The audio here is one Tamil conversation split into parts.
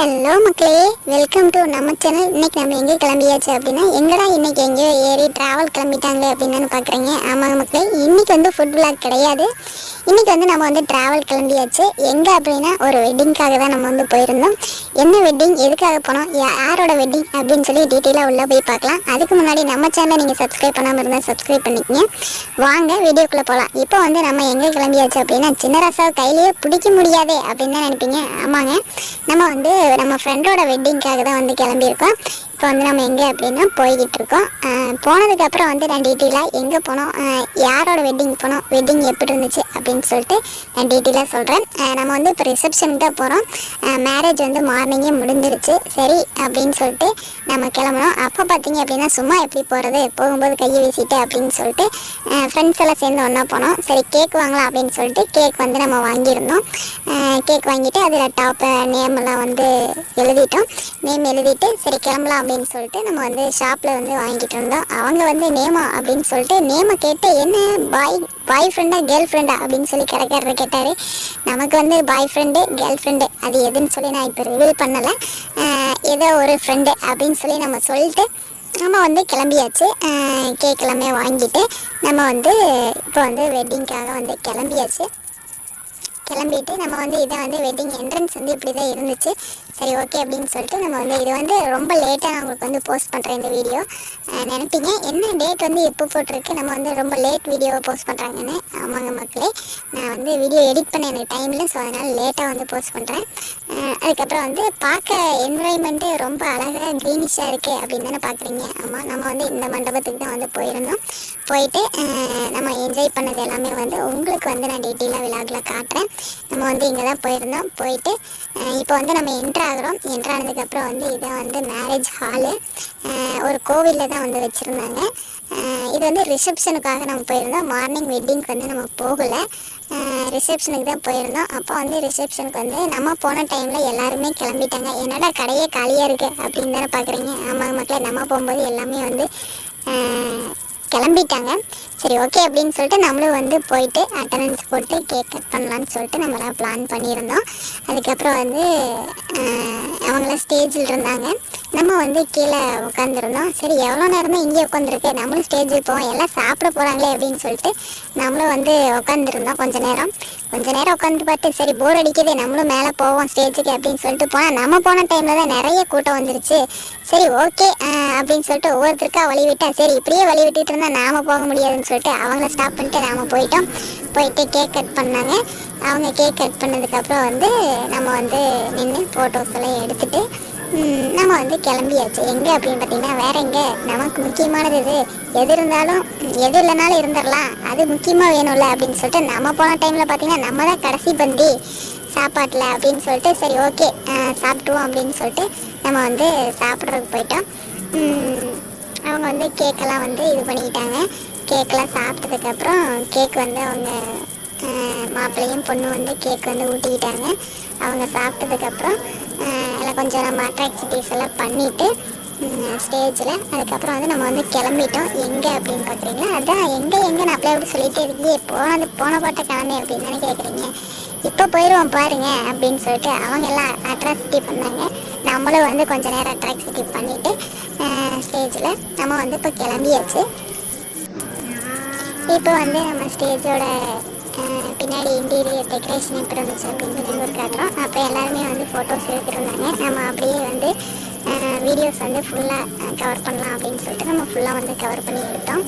ஹலோ மக்களே வெல்கம் டு நம்ம சேனல் இன்னைக்கு நம்ம எங்கே கிளம்பியாச்சு அப்படின்னா எங்கடா இன்னைக்கு எங்கேயோ ஏறி டிராவல் கிளம்பிட்டாங்க அப்படின்னு பார்க்குறீங்க ஆமாங்க மக்களே இன்னைக்கு வந்து ஃபுட் விளாக் கிடையாது. இன்னைக்கு வந்து நம்ம வந்து டிராவல் கிளம்பியாச்சு. எங்கே அப்படின்னா ஒரு வெட்டிங்க்காக தான் நம்ம வந்து போயிருந்தோம். என்ன வெட்டிங் எதுக்காக போனோம்? யா- யாரோட வெட்டிங் அப்படின்னு சொல்லி டீட்டெயிலாக உள்ளே போய் பார்க்கலாம். அதுக்கு முன்னாடி நம்ம சேனலை நீங்கள் சப்ஸ்கிரைப் பண்ணாமல் இருந்தால் சப்ஸ்கிரைப் பண்ணிக்கங்க. வாங்க வீடியோக்குள்ளே போகலாம் இப்போ வந்து நம்ம எங்கே கிளம்பியாச்சு அப்படின்னா சின்ன ராசாவை கையிலேயே பிடிக்க முடியாதே அப்படின்னு தான் நினைப்பீங்க. ஆமாங்க. நம்ம வந்து நம்ம ஃப்ரெண்டோட வெட்டிங்க்காக தான் வந்து கிளம்பியிருக்கோம். இப்போ வந்து நம்ம எங்கே அப்படின்னா போய்கிட்டு இருக்கோம் போனதுக்கப்புறம் வந்து நான் டீட்டெயிலாக எங்கே போனோம் யாரோட வெட்டிங் போனோம் வெட்டிங் எப்படி இருந்துச்சு அப்படின்னு சொல்லிட்டு நான் டீட்டெயிலாக சொல்கிறேன் நம்ம வந்து இப்போ ரிசப்ஷனுக்கு தான் போகிறோம் மேரேஜ் வந்து மார்னிங்கே முடிஞ்சிருச்சு. சரி அப்படின்னு சொல்லிட்டு நம்ம கிளம்புனோம். அப்போ பார்த்தீங்க அப்படின்னா சும்மா எப்படி போகிறது போகும்போது கையை வீசிட்டு அப்படின்னு சொல்லிட்டு ஃப்ரெண்ட்ஸ் எல்லாம் சேர்ந்து ஒன்றா போனோம். சரி கேக் வாங்கலாம் அப்படின்னு சொல்லிட்டு கேக் வந்து நம்ம வாங்கியிருந்தோம். கேக் வாங்கிட்டு அதில் டாப்பு நேம் எல்லாம் வந்து எழுதிட்டோம். நேம் எழுதிட்டு சரி கிளம்பலாம் அப்படின்னு சொல்லிட்டு நம்ம வந்து ஷாப்பில் வந்து வாங்கிட்டு இருந்தோம் அவங்க வந்து நேமா அப்படின்னு சொல்லிட்டு நேமை கேட்டு என்ன பாய் பாய் ஃப்ரெண்டா கேர்ள் ஃப்ரெண்டா அப்படின்னு சொல்லி கடைக்காரர் கேட்டார். நமக்கு வந்து பாய் ஃப்ரெண்டு கேர்ள் ஃப்ரெண்டு அது எதுன்னு சொல்லி நான் இப்போ ரிவீல் பண்ணலை. ஏதோ ஒரு ஃப்ரெண்டு அப்படின்னு சொல்லி நம்ம சொல்லிட்டு நம்ம வந்து கிளம்பியாச்சு. கேக் எல்லாமே வாங்கிட்டு நம்ம வந்து இப்போ வந்து வெட்டிங்க்காக வந்து கிளம்பியாச்சு. கிளம்பிட்டு நம்ம வந்து இதை வந்து வெட்டிங் என்ட்ரன்ஸ் வந்து இப்படி தான் இருந்துச்சு. சரி ஓகே அப்படின்னு சொல்லிட்டு நம்ம வந்து இது வந்து ரொம்ப லேட்டாக நான் உங்களுக்கு வந்து போஸ்ட் பண்ணுறேன் இந்த வீடியோ நினைப்பீங்க என்ன டேட் வந்து எப்போ போட்டிருக்கு? நம்ம வந்து ரொம்ப லேட் வீடியோவை போஸ்ட் பண்ணுறாங்கன்னு ஆமாங்க மக்களே நான் வந்து வீடியோ எடிட் பண்ண எனக்கு டைமில் ஸோ அதனால் லேட்டாக வந்து போஸ்ட் பண்ணுறேன் அதுக்கப்புறம் வந்து பார்க்க என்வாய்மெண்ட்டு ரொம்ப அழகாக க்ரீனிஷாக இருக்குது அப்படின்னு தானே பார்க்குறீங்க. ஆமாம் நம்ம வந்து இந்த மண்டபத்துக்கு தான் வந்து போயிருந்தோம். போயிட்டு நம்ம என்ஜாய் பண்ணது எல்லாமே வந்து உங்களுக்கு வந்து நான் டீட்டெயிலாக விழாக்கில் காட்டுறேன். நம்ம வந்து இங்கே தான் போயிருந்தோம். போயிட்டு இப்போ வந்து நம்ம என்ட்ரு ஆகிறோம். என்ட்ரு ஆனதுக்கப்புறம் வந்து இதை வந்து மேரேஜ் ஹாலு ஒரு கோவிலில் தான் வந்து வச்சுருந்தாங்க. இது வந்து ரிசப்ஷனுக்காக நம்ம போயிருந்தோம். மார்னிங் வெட்டிங்க்கு வந்து நம்ம போகலை. ரிசப்ஷனுக்கு தான் போயிருந்தோம். அப்போ வந்து ரிசப்ஷனுக்கு வந்து நம்ம போன டைமில் எல்லாருமே கிளம்பிட்டாங்க. என்னடா கடையே காலியாக இருக்குது அப்படின்னு தானே பார்க்குறீங்க ஆமாங்க மக்களே நம்ம போகும்போது எல்லாமே வந்து கிளம்பிட்டாங்க. சரி ஓகே அப்படின்னு சொல்லிட்டு நம்மளும் வந்து போயிட்டு அட்டண்டன்ஸ் போட்டு கேக் கட் பண்ணலான்னு சொல்லிட்டு நம்மளாம் பிளான் பண்ணியிருந்தோம். அதுக்கப்புறம் வந்து அவங்களாம் ஸ்டேஜில் இருந்தாங்க. நம்ம வந்து கீழே உட்காந்துருந்தோம் சரி எவ்வளோ நேரமே இங்கே உட்காந்துருக்கு நம்மளும் ஸ்டேஜுக்கு போவோம். எல்லாம் சாப்பிட போகிறாங்களே அப்படின்னு சொல்லிட்டு நம்மளும் வந்து உட்காந்துருந்தோம் கொஞ்ச நேரம். கொஞ்ச நேரம் உட்காந்து பார்த்து சரி போர் அடிக்குது நம்மளும் மேலே போவோம் ஸ்டேஜுக்கு அப்படின்னு சொல்லிட்டு போனால் நம்ம போன டைமில் தான் நிறைய கூட்டம் வந்துருச்சு. சரி ஓகே அப்படின்னு சொல்லிட்டு ஒவ்வொருத்தருக்கா வழி விட்டேன் சரி இப்படியே வழி விட்டுட்டு இருந்தால் நாம போக முடியாதுன்னு சொல்லிட்டு அவங்கள ஸ்டாப் பண்ணிட்டு நாம் போயிட்டோம். போயிட்டு கேக் கட் பண்ணாங்க. அவங்க கேக் கட் பண்ணதுக்கப்புறம் வந்து நம்ம வந்து நின்று ஃபோட்டோஸ் எல்லாம் எடுத்துட்டு நம்ம வந்து கிளம்பியாச்சு. எங்கே அப்படின்னு பார்த்தீங்கன்னா வேற எங்கே? நமக்கு முக்கியமானது இது எது இருந்தாலும் எது இல்லைனாலும் இருந்துடலாம். அது முக்கியமாக வேணும்ல அப்படின்னு சொல்லிட்டு நம்ம போன டைமில் பார்த்தீங்கன்னா நம்ம தான் கடைசி பந்தி சாப்பாட்டில் அப்படின்னு சொல்லிட்டு சரி ஓகே சாப்பிடுவோம் அப்படின்னு சொல்லிட்டு நம்ம வந்து சாப்பிட்றதுக்கு போயிட்டோம். அவங்க வந்து கேக்கெல்லாம் வந்து இது பண்ணிக்கிட்டாங்க. கேக்லாம் சாப்பிட்டதுக்கப்புறம் கேக் வந்து அவங்க மாப்பிள்ளையும் பொண்ணு வந்து கேக் வந்து ஊட்டிக்கிட்டாங்க. அவங்க சாப்பிட்டதுக்கப்புறம் எல்லாம் கொஞ்சம் நம்ம அட்ராக்டிவிட்டிஸ் எல்லாம் பண்ணிவிட்டு ஸ்டேஜில் அதுக்கப்புறம் வந்து நம்ம வந்து கிளம்பிட்டோம். எங்கே அப்படின்னு பார்க்குறீங்களா அதான் எங்கே எங்கே? நான் அப்படியே அப்படி சொல்லிட்டு இருக்கே போனது போன போட்ட கிளம்பி அப்படின்னு தானே கேட்குறீங்க இப்போ போயிடுவோம் பாருங்க அப்படின்னு சொல்லிட்டு அவங்க எல்லாம் அட்ராக்டிவ் பண்ணாங்க. நம்மளும் வந்து கொஞ்சம் நேரம் அட்ராக்டிவ் பண்ணிவிட்டு ஸ்டேஜில் நம்ம வந்து இப்போ கிளம்பியாச்சு. இப்போ வந்து நம்ம ஸ்டேஜோட பின்னாடி இன்டீரியர் டெக்கரேஷன் எப்படி இருந்துச்சு அப்படின்னு சொல்லி ஒரு காட்டுறோம் அப்போ எல்லாருமே வந்து ஃபோட்டோஸ் எடுத்துருந்தாங்க. நம்ம அப்படியே வந்து வீடியோஸ் வந்து ஃபுல்லாக கவர் பண்ணலாம் அப்படின்னு சொல்லிட்டு நம்ம ஃபுல்லாக வந்து கவர் பண்ணி எடுத்தோம்.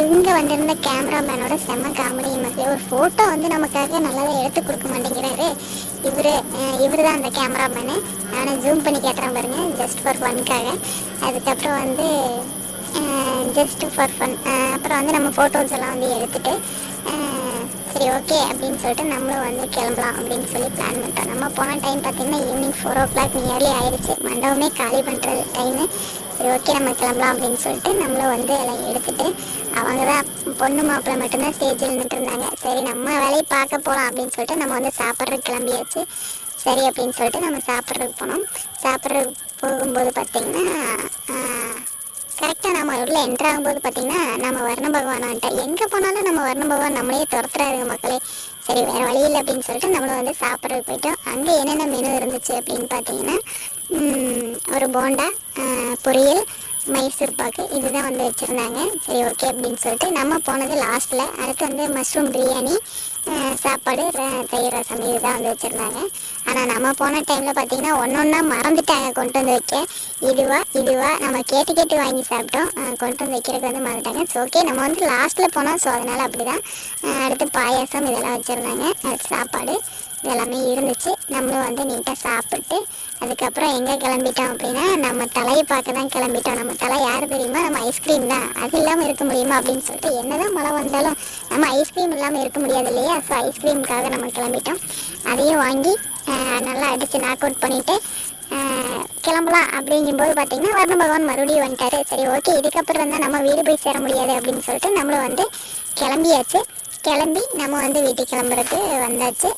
இவங்க வந்திருந்த கேமராமேனோட செம்ம காமெடி மக்களே ஒரு ஃபோட்டோ வந்து நமக்காக நல்லாவே எடுத்து கொடுக்க மாட்டேங்கிறாரு. இவர் இவர் தான் அந்த கேமராமேனு ஆனால் ஜூம் பண்ணி கேட்டுறேன் பாருங்கள் ஜஸ்ட் ஃபார் ஒன்க்காக அதுக்கப்புறம் வந்து ஜஸ்ட் ஃபார் ஃபன் அப்புறம் வந்து நம்ம ஃபோட்டோஸ் எல்லாம் வந்து எடுத்துகிட்டு சரி ஓகே அப்படின்னு சொல்லிட்டு நம்மளும் வந்து கிளம்பலாம் அப்படின்னு சொல்லி பிளான் பண்ணிட்டோம். நம்ம போன டைம் பார்த்தீங்கன்னா evening four o'clock nearly ஆயிடுச்சு. மண்டபமே காலி பண்ணுறது டைமு சரி ஓகே நம்ம கிளம்பலாம் அப்படின்னு சொல்லிட்டு நம்மளும் வந்து எல்லாம் எடுத்துட்டு அவங்க தான் பொண்ணு மாப்பிள்ளை மட்டும்தான் ஸ்டேஜில் நின்றுருந்தாங்க இருந்தாங்க. சரி நம்ம வேலையை பார்க்க போகலாம் அப்படின்னு சொல்லிட்டு நம்ம வந்து சாப்பிட்றதுக்கு கிளம்பியாச்சு. சரி அப்படின்னு சொல்லிட்டு நம்ம சாப்பிட்றதுக்கு போனோம். சாப்பிட்றதுக்கு போகும்போது பார்த்திங்கன்னா கரெக்டாக நம்ம உள்ள என்ட்ரு ஆகும்போது பார்த்தீங்கன்னா நம்ம வர்ண பகவானான்ட்ட எங்கே போனாலும் நம்ம வர்ண பகவான் நம்மளே துரத்துறாருங்க மக்களே. சரி வேறு வழி இல்லை அப்படின்னு சொல்லிட்டு நம்மளும் வந்து சாப்பிட்றதுக்கு போயிட்டோம். அங்கே என்னென்ன மெனு இருந்துச்சு அப்படின்னு பார்த்தீங்கன்னா ஒரு போண்டா பொரியல் மைசூர் பாக்கு இதுதான் வந்து வச்சுருந்தாங்க. சரி ஓகே அப்படின்னு சொல்லிட்டு நம்ம போனது லாஸ்ட்டில் அடுத்து வந்து மஷ்ரூம் பிரியாணி சாப்பாடு ர- தயிர் ரசம் இதுதான் வந்து வச்சுருந்தாங்க. ஆனால் நம்ம போன டைமில் பார்த்தீங்கன்னா ஒன்று ஒன்றா மறந்துட்டாங்க கொண்டு வந்து வைக்க. இதுவா இதுவா நம்ம கேட்டு கேட்டு வாங்கி சாப்பிட்டோம். கொண்டு வந்து வைக்கிறதுக்கு வந்து மறந்துட்டாங்க. ஸோ ஓகே நம்ம வந்து லாஸ்ட்டில் போனோம். ஸோ அதனால் அப்படி தான் அடுத்து பாயாசம் இதெல்லாம் வச்சுருந்தாங்க. அடுத்து சாப்பாடு. இதெல்லாமே இருந்துச்சு. நம்மளும் வந்து நீட்டாக சாப்பிட்டு அதுக்கப்புறம் எங்கே கிளம்பிட்டோம் அப்படின்னா நம்ம தலையை பார்க்க தான் கிளம்பிட்டோம். நம்ம தலை யார் தெரியுமா? நம்ம ஐஸ்கிரீம் தான். அது இல்லாமல் இருக்க முடியுமா அப்படின்னு சொல்லிட்டு என்னதான் மழை வந்தாலும் நம்ம ஐஸ்கிரீம் இல்லாமல் இருக்க முடியாது இல்லையா? ஸோ ஐஸ்கிரீமுக்காக நம்ம கிளம்பிட்டோம். அதையும் வாங்கி நல்லா அடித்து நாக் அவுட் பண்ணிவிட்டு கிளம்பலாம் அப்படிங்கும்போது பார்த்தீங்கன்னா வர்ண பகவான் மறுபடியும் வந்துட்டாரு. சரி ஓகே இதுக்கப்புறம் தான் நம்ம வீடு போய் சேர முடியாது அப்படின்னு சொல்லிட்டு நம்மளும் வந்து கிளம்பியாச்சு. கிளம்பி நம்ம வந்து வீட்டுக்கு கிளம்புறதுக்கு வந்தாச்சு.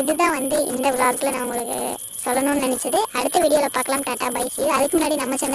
இதுதான் வந்து இந்த விளாக்ல நான் உங்களுக்கு சொல்லணும்னு நினச்சது. அடுத்த வீடியோவில் பார்க்கலாம். டாட்டா பை சி. அதுக்கு முன்னாடி நம்ம சேனல்